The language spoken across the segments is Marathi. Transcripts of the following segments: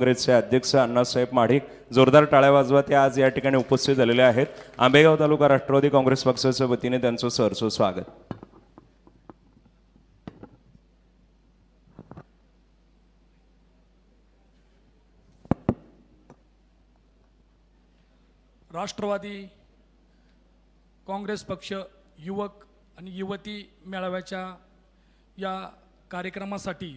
काँग्रेसचे अध्यक्ष अण्णासाहेब माढिक जोरदार टाळ्या वाजवा ते आज या ठिकाणी उपस्थित झालेले आहेत. आंबेगाव तालुका राष्ट्रवादी काँग्रेस पक्षाच्या वतीने त्यांचं सहर्ष स्वागत. राष्ट्रवादी काँग्रेस पक्ष युवक आणि युवती मेळाव्याच्या या कार्यक्रमासाठी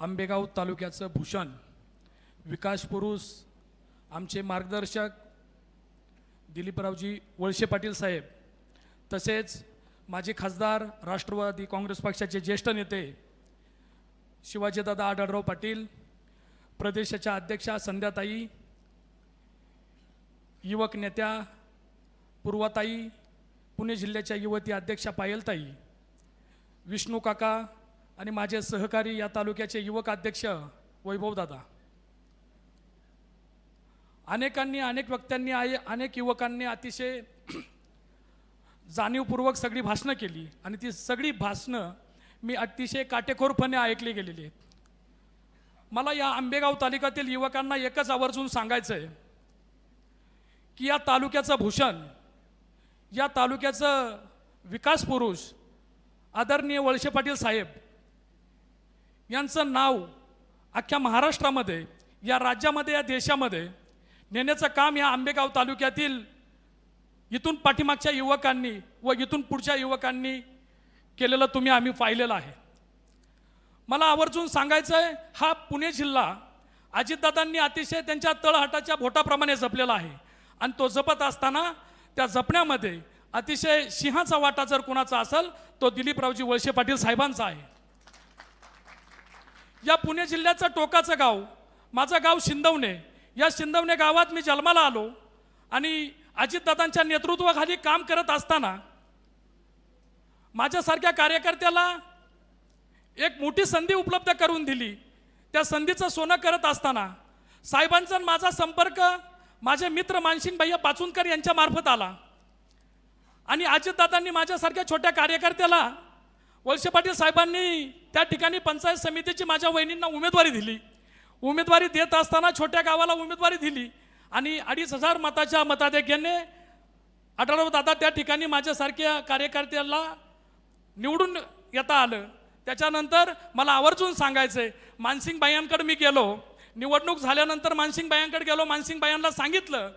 आंबेगाव तालुक्याचं भूषण विकास पुरुष आमचे मार्गदर्शक दिलीपरावजी वळसे पाटील साहेब तसेच माजी खासदार राष्ट्रवादी काँग्रेस पक्षाचे ज्येष्ठ नेते शिवाजीदादा आढळराव पाटील प्रदेशाच्या अध्यक्षा संध्याताई युवक नेत्या पूर्वाताई पुणे जिल्ह्याच्या युवती अध्यक्षा पायलताई विष्णू काका आणि माझे सहकारी या तालुक्याचे युवक अध्यक्ष वैभवदादा. अनेकांनी अनेक व्यक्त्यांनी आई अनेक युवकांनी अतिशय जाणीवपूर्वक सगळी भाषणं केली आणि ती सगळी भाषणं मी अतिशय काटेकोरपणे ऐकली गेलेली आहेत. मला या आंबेगाव तालुक्यातील युवकांना एकच आवर्जून सांगायचं आहे की या तालुक्याचं भूषण या तालुक्याचं विकास पुरुष आदरणीय वळसे पाटील साहेब यांचं नाव अख्ख्या महाराष्ट्रामध्ये या राज्यामध्ये या देशामध्ये नेण्याचं काम या आंबेगाव तालुक्यातील इथून पाठीमागच्या युवकांनी व इथून पुढच्या युवकांनी केलेलं तुम्ही आम्ही पाहिलेलं आहे. मला आवर्जून सांगायचं आहे हा पुणे जिल्हा अजितदादांनी अतिशय त्यांच्या तळहाटाच्या बोटाप्रमाणे जपलेला आहे. आणि तो जपत असताना त्या जपण्यामध्ये अतिशय सिंहाचा वाटा जर कुणाचा असेल तो दिलीपरावजी वळसे पाटील साहेबांचा आहे. या पुणे जिल्ह्याचं टोकाचं गाव माझं गाव शिंदवणे या शिंदवणे गावात मी जन्माला आलो आणि अजितदादांच्या नेतृत्वाखाली काम करत असताना माझ्यासारख्या कार्यकर्त्याला एक मोठी संधी उपलब्ध करून दिली. त्या संधीचं सोनं करत असताना साहेबांचा माझा संपर्क माझे मित्र मानसिंग भैया पाचुनकर यांच्या मार्फत आला. आणि अजितदादांनी माझ्यासारख्या छोट्या कार्यकर्त्याला वळसे पाटील साहेबांनी त्या ठिकाणी पंचायत समितीची माझ्या वहिनींना उमेदवारी दिली. उमेदवारी देत असताना छोट्या गावाला उमेदवारी दिली. आणि अडीच हजार मताच्या मताधिक्याने आढळराव दादा त्या ठिकाणी माझ्यासारख्या कार्यकर्त्याला निवडून येता आलं. त्याच्यानंतर मला आवर्जून सांगायचं आहे मानसिंग बायांकडे मी गेलो. निवडणूक झाल्यानंतर मानसिंग बायांकडे गेलो. मानसिंग बायांना सांगितलं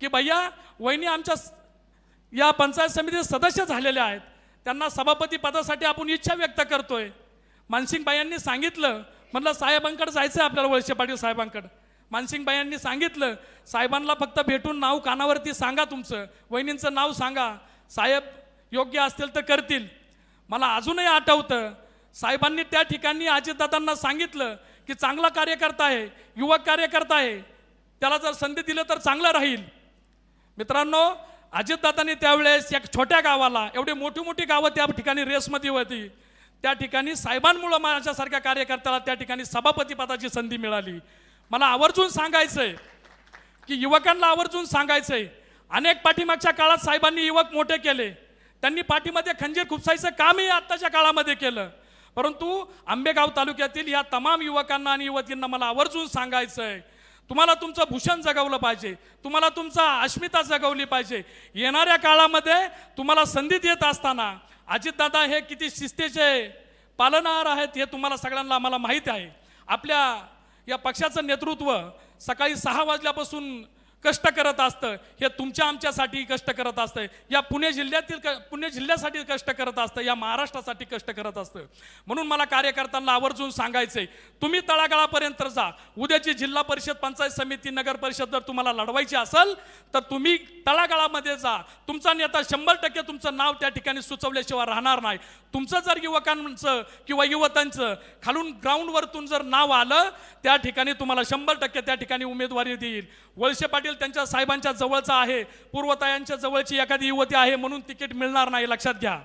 की भैया वहिनी आमच्या या पंचायत समितीचे सदस्य झालेले आहेत. त्यांना सभापती पदासाठी आपण इच्छा व्यक्त करतोय. मानसिंग बायांनी सांगितलं म्हटलं साहेबांकडे जायचं आहे आपल्याला वळसे पाटील साहेबांकडे. मानसिंगबाईंनी सांगितलं साहेबांना फक्त भेटून नाव कानावरती सांगा तुमचं. वहिनींचं नाव सांगा. साहेब योग्य असतील तर करतील. मला अजूनही आठवतं साहेबांनी त्या ठिकाणी अजितदादांना सांगितलं की चांगला कार्यकर्ता आहे युवक कार्यकर्ता आहे. त्याला जर संधी दिलं तर चांगलं राहील. मित्रांनो अजितदादांनी त्यावेळेस एक छोट्या गावाला एवढी मोठी मोठी गावं त्या ठिकाणी रेसमध्ये होती. त्या ठिकाणी साहेबांमुळं माझ्यासारख्या कार्यकर्त्याला त्या ठिकाणी सभापतीपदाची संधी मिळाली. मला आवर्जून सांगायचंय की युवकांना आवर्जून सांगायचंय. अनेक पाठीमागच्या काळात साहेबांनी युवक मोठे केले. त्यांनी पाठीमध्ये खंजीर खुपसायचं कामही आत्ताच्या काळामध्ये केलं. परंतु आंबेगाव तालुक्यातील या तमाम युवकांना आणि युवतींना मला आवर्जून सांगायचंय. तुम्हाला तुमचं भूषण जगवलं पाहिजे. तुम्हाला तुमचा अस्मिता जगवली पाहिजे. येणाऱ्या काळामध्ये तुम्हाला संधी देत असताना अजितदादा हे किती शिस्तीचे पालनहार आहेत हे तुम्हाला सगळ्यांना आम्हाला माहीत आहे. आपल्या या पक्षाचं नेतृत्व सकाळी सहा वाजल्यापासून कष्ट करत असतं. हे तुमच्या आमच्यासाठी कष्ट करत असतं. या पुणे जिल्ह्यातील क- पुणे जिल्ह्यासाठी कष्ट करत असतं. या महाराष्ट्रासाठी कष्ट करत असतं. म्हणून मला कार्यकर्त्यांना आवर्जून सांगायचंय तुम्ही तळागाळापर्यंत जा. उद्याची जिल्हा परिषद पंचायत समिती नगर परिषद जर तुम्हाला लढवायची असेल तर तुम्ही तळागाळामध्ये जा. तुमचा नेता शंभर टक्के तुमचं नाव त्या ठिकाणी सुचवल्याशिवाय राहणार नाही. तुमचं जर युवकांचं किंवा युवतांचं खालून ग्राउंडवरतून जर नाव आलं त्या ठिकाणी तुम्हाला शंभर टक्के त्या ठिकाणी उमेदवारी देईल. वळसे पाटील त्यांच्या साहेबांच्या जवळचा आहे पूर्वतायांच्या जवळची एखादी युवती आहे म्हणून तिकीट मिळणार नाही लक्षात घ्या.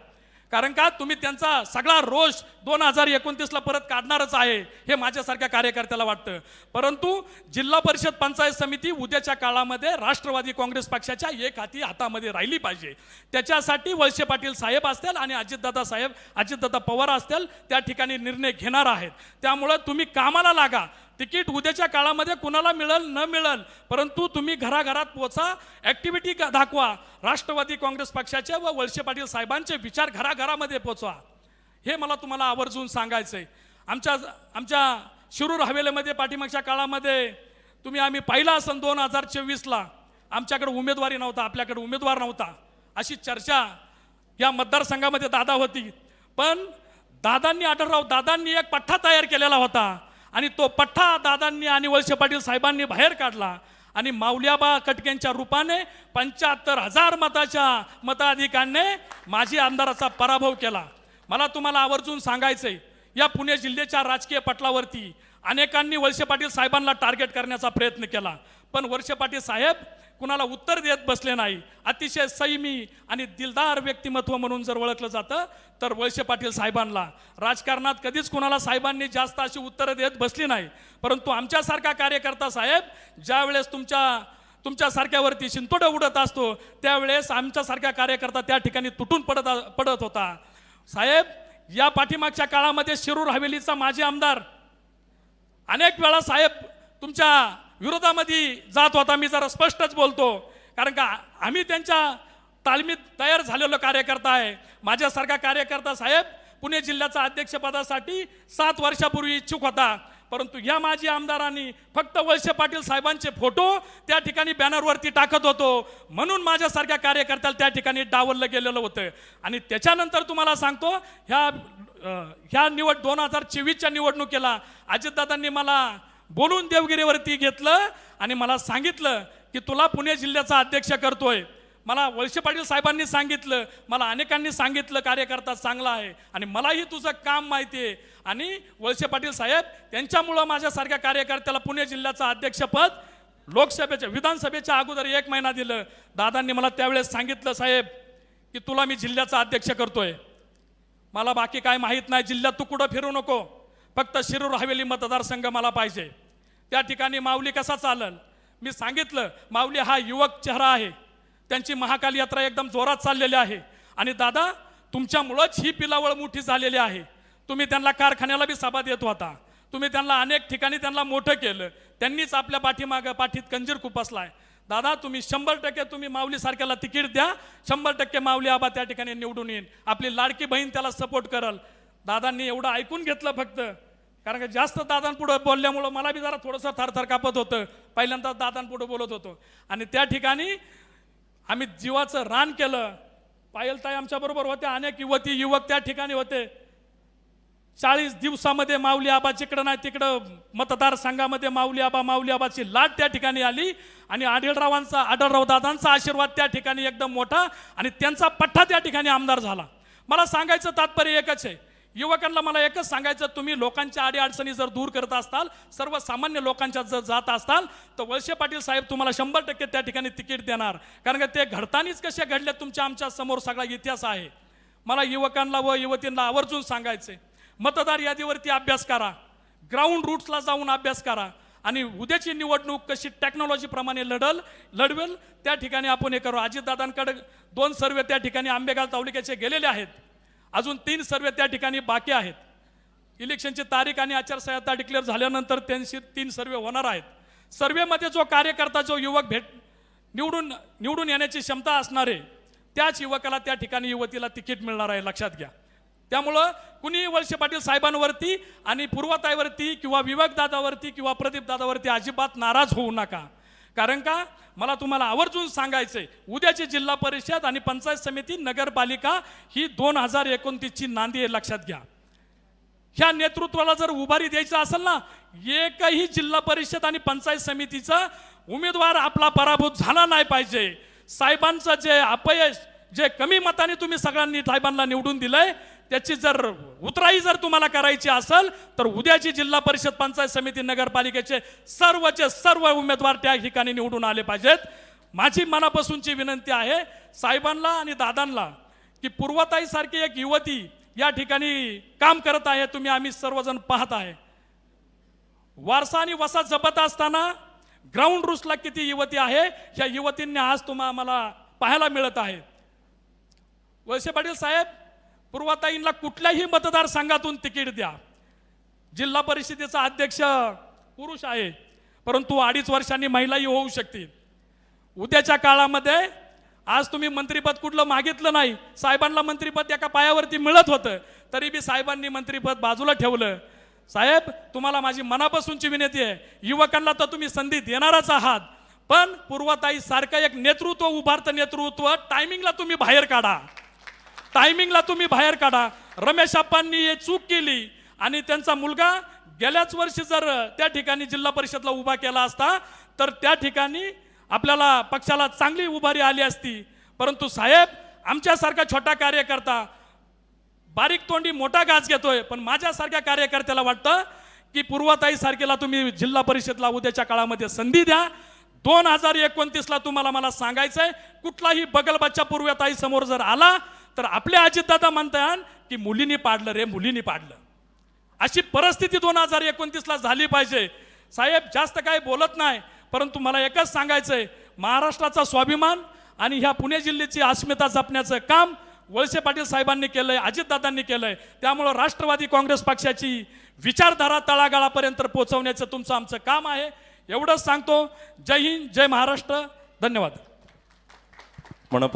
कारण का? तुम्ही त्यांचा सगळा रोष दोन हजार एकोणतीसला परत काढणारच आहे हे माझ्यासारख्या कार्यकर्त्याला वाटतं. परंतु जिल्हा परिषद पंचायत समिती उद्याच्या काळामध्ये राष्ट्रवादी काँग्रेस पक्षाच्या एक हाती हातामध्ये राहिली पाहिजे. त्याच्यासाठी वळसे पाटील साहेब असतील आणि अजितदादा साहेब अजितदादा पवार असतील त्या ठिकाणी निर्णय घेणार आहेत. त्यामुळं तुम्ही कामाला लागा. तिकीट उद्याच्या काळामध्ये कुणाला मिळेल न मिळेल परंतु तुम्ही घराघरात पोचा ॲक्टिव्हिटी दाखवा. राष्ट्रवादी काँग्रेस पक्षाचे व वळसे पाटील साहेबांचे विचार घराघरामध्ये पोचवा हे मला तुम्हाला आवर्जून सांगायचं आहे आमच्या आमच्या शिरूर हवेलीमध्ये पाठीमागच्या काळामध्ये तुम्ही आम्ही पाहिला असन दोन हजार चोवीसला. आमच्याकडे उमेदवारी नव्हता आपल्याकडे उमेदवार नव्हता. अशी चर्चा या मतदारसंघामध्ये दादा होती. पण दादांनी आढळराव दादांनी एक पठ्ठा तयार केलेला होता. आणि तो पठ्ठा दादांनी आणि वळसे पाटील साहेबांनी बाहेर काढला. आणि माऊल्याबा कटकेंच्या रूपाने पंच्याहत्तर हजार मताच्या मताधिकाने माजी आमदाराचा पराभव केला. मला तुम्हाला आवर्जून सांगायचंय या पुणे जिल्ह्याच्या राजकीय पटलावरती अनेकांनी वळसे पाटील साहेबांना टार्गेट करण्याचा प्रयत्न केला. पण वळसे पाटील साहेब कुणाला उत्तर देत बसले नाही. अतिशय संयमी आणि दिलदार व्यक्तिमत्व म्हणून जर ओळखलं जातं तर वळसे पाटील साहेबांना. राजकारणात कधीच कुणाला साहेबांनी जास्त अशी उत्तरं देत बसली नाही. परंतु आमच्यासारखा कार्यकर्ता साहेब ज्यावेळेस तुमच्या तुमच्यासारख्यावरती शिंतोडं उडत असतो त्यावेळेस आमच्यासारखा कार्यकर्ता त्या ठिकाणी तुटून पडत पडत होता. साहेब या पाठीमागच्या काळामध्ये शिरूर हवेलीचा माजी आमदार अनेक वेळा साहेब तुमच्या विरोधामध्ये जात होता मी जरा स्पष्टच बोलतो. कारण का आम्ही त्यांच्या तालमीत तयार झालेलो कार्यकर्ता आहे. माझ्यासारखा कार्यकर्ता साहेब पुणे जिल्ह्याचा अध्यक्षपदासाठी सात वर्षापूर्वी इच्छुक होता. परंतु या माजी आमदारांनी फक्त वळसे पाटील साहेबांचे फोटो त्या ठिकाणी बॅनरवरती टाकत होतो. म्हणून माझ्यासारख्या कार्यकर्त्याला त्या ठिकाणी डावललं गेलेलं होतं. आणि त्याच्यानंतर तुम्हाला सांगतो ह्या ह्या निवड दोन हजार चोवीसच्या निवडणुकीला अजितदादांनी मला बोलून देवगिरीवरती घेतलं आणि मला सांगितलं की तुला पुणे जिल्ह्याचा अध्यक्ष करतोय. मला वळसे पाटील साहेबांनी सांगितलं मला अनेकांनी सांगितलं कार्यकर्ता चांगला आहे आणि मलाही तुझं काम माहिती आहे. आणि वळसे पाटील साहेब त्यांच्यामुळं माझ्यासारख्या कार्यकर्त्याला पुणे जिल्ह्याचं अध्यक्षपद लोकसभेच्या विधानसभेच्या अगोदर एक महिना दिलं. दादांनी मला त्यावेळेस सांगितलं साहेब की तुला मी जिल्ह्याचा अध्यक्ष करतोय. मला बाकी काय माहीत नाही जिल्ह्यात तू कुठं फिरू नको. फक्त शिरूर हवेली मतदारसंघ मला पाहिजे. त्या ठिकाणी माऊली कसा चालल मी सांगितलं माऊली हा युवक चेहरा आहे. त्यांची महाकाल यात्रा एकदम जोरात चाललेली आहे. आणि दादा तुमच्यामुळंच ही पिलावळ मोठी झालेली आहे. तुम्ही त्यांना कारखान्याला बी सभा देत होता. तुम्ही त्यांना अनेक ठिकाणी त्यांना मोठं केलं. त्यांनीच आपल्या पाठीमागं पाठीत कंजीर खुपसलाय दादा तुम्ही शंभर टक्के तुम्ही माऊली सारख्याला तिकीट द्या. शंभर टक्के माऊली आबा त्या ठिकाणी निवडून येईन. आपली लाडकी बहीण त्याला सपोर्ट करल. दादांनी एवढं ऐकून घेतलं फक्त. कारण का जास्त दादांपुढं बोलल्यामुळं मला बी जरा थोडंसं थरथर कापत होतं. पहिल्यांदा दादांपुढं बोलत होतो. आणि त्या ठिकाणी आम्ही जीवाचं रान केलं. पायलताई आमच्याबरोबर होत्या. अनेक युवती युवक त्या ठिकाणी होते. चाळीस दिवसामध्ये माऊली आबा जिकडं नाही तिकडं मतदारसंघामध्ये माऊली आबा माऊली आबाची लाट त्या ठिकाणी आली. आणि आढळरावांचा आढळराव दादांचा आशीर्वाद त्या ठिकाणी एकदम मोठा आणि त्यांचा पठ्ठा त्या ठिकाणी आमदार झाला. मला सांगायचं तात्पर्य एकच आहे. युवकांना मला एकच सांगायचं तुम्ही लोकांच्या अडीअडचणी जर दूर करत असताल सर्वसामान्य लोकांच्या जर जात असताल तर वळसे पाटील साहेब तुम्हाला शंभर टक्के त्या ठिकाणी तिकीट देणार. कारण का ते घडतानीच कसे घडले तुमच्या आमच्यासमोर सगळा इतिहास आहे. मला युवकांना व युवतींना आवर्जून सांगायचे मतदार यादीवरती अभ्यास करा ग्राउंड रूट्सला जाऊन अभ्यास करा आणि उद्याची निवडणूक कशी टेक्नॉलॉजीप्रमाणे लढल लढवेल त्या ठिकाणी आपण हे करू. अजितदादांकडे दोन सर्वे त्या ठिकाणी आंबेगाव तालुक्याचे गेलेले आहेत. अजून तीन सर्वे त्या ठिकाणी बाकी आहेत. इलेक्शनची तारीख आणि आचारसंहिता डिक्लेअर झाल्यानंतर त्यांची तीन सर्वे होणार आहेत. सर्वेमध्ये जो कार्यकर्ता जो युवक भेट निवडून निवडून येण्याची क्षमता असणारे त्याच युवकाला त्या ठिकाणी युवतीला तिकीट मिळणार आहे लक्षात घ्या. त्यामुळं कुणीही वळसे पाटील साहेबांवरती आणि पूर्वताईवरती किंवा विवेक दादावरती किंवा प्रदीप दादावरती अजिबात नाराज होऊ नका. कारण का? मला तुम्हाला आवर्जून सांगायचंय उद्याची जिल्हा परिषद आणि पंचायत समिती नगरपालिका ही दोन हजार एकोणतीसची नांदी आहे लक्षात घ्या. ह्या नेतृत्वाला जर उभारी द्यायचं असेल ना एकही जिल्हा परिषद आणि पंचायत समितीचा उमेदवार आपला पराभूत झाला नाही पाहिजे. साहेबांचं जे अपयश जे कमी मताने तुम्ही सगळ्यांनी साहेबांना निवडून दिलंय त्याची जर उतराई जर तुम्हाला करायची असेल तर उद्याची जिल्हा परिषद पंचायत समिती नगरपालिकेचे सर्वचे सर्व उमेदवार त्या ठिकाणी निवडून आले पाहिजेत. माझी मनापासूनची विनंती आहे साहेबांना आणि दादांना की पूर्वताईसारखी एक युवती या ठिकाणी काम करत आहे तुम्ही आम्ही सर्वजण पाहत आहे. वारसा आणि वसा जपत असताना ग्राउंड रूसला किती युवती आहे ह्या युवतींनी आज तुम्हा आम्हाला पाहायला मिळत आहे. वळसे पाटील साहेब पूर्वाताईंना कुठल्याही मतदारसंघातून तिकीट द्या. जिल्हा परिषदेचा अध्यक्ष पुरुष आहे परंतु अडीच वर्षांनी महिलाही होऊ शकतील उद्याच्या काळामध्ये आज तुम्ही मंत्रीपद कुठलं मागितलं नाही साहेबांना मंत्रीपद एका पायावरती मिळत होतं तरी बी साहेबांनी मंत्रीपद बाजूला ठेवलं. साहेब तुम्हाला माझी मनापासूनची विनंती आहे युवकांना तर तुम्ही संधी देणारच आहात पण पूर्वताई सारखं एक नेतृत्व उभारतं नेतृत्व टायमिंगला तुम्ही बाहेर काढा. टायमिंगला तुम्ही बाहेर काढा. रमेश आप्पांनी हे चूक केली आणि त्यांचा मुलगा गेल्याच वर्षी जर त्या ठिकाणी जिल्हा परिषदला उभा केला असता तर त्या ठिकाणी आपल्याला पक्षाला चांगली उभारी आली असती. परंतु साहेब आमच्यासारखा छोटा कार्यकर्ता बारीक तोंडी मोठा गाज घेतोय पण माझ्यासारख्या कार्यकर्त्याला वाटतं की पूर्वताई सारखेला तुम्ही जिल्हा परिषदला उद्याच्या काळामध्ये संधी द्या. दोन हजार एकोणतीसला तुम्हाला मला सांगायचं आहे कुठलाही बगलबच्चा पूर्वताई समोर जर आला तर आपले अजितदादा म्हणतात की मुलींनी पाडलं रे मुलींनी पाडलं. अशी परिस्थिती दोन हजार एकोणतीसला झाली पाहिजे. साहेब जास्त काही बोलत नाही परंतु मला एकच सांगायचंय. महाराष्ट्राचा स्वाभिमान आणि ह्या पुणे जिल्ह्याची अस्मिता जपण्याचं काम वळसे पाटील साहेबांनी केलंय अजितदादांनी केलंय. त्यामुळं राष्ट्रवादी काँग्रेस पक्षाची विचारधारा तळागाळापर्यंत पोहोचवण्याचं तुमचं आमचं काम आहे. एवढंच सांगतो. जय हिंद जय महाराष्ट्र. धन्यवाद. मनपूर्वक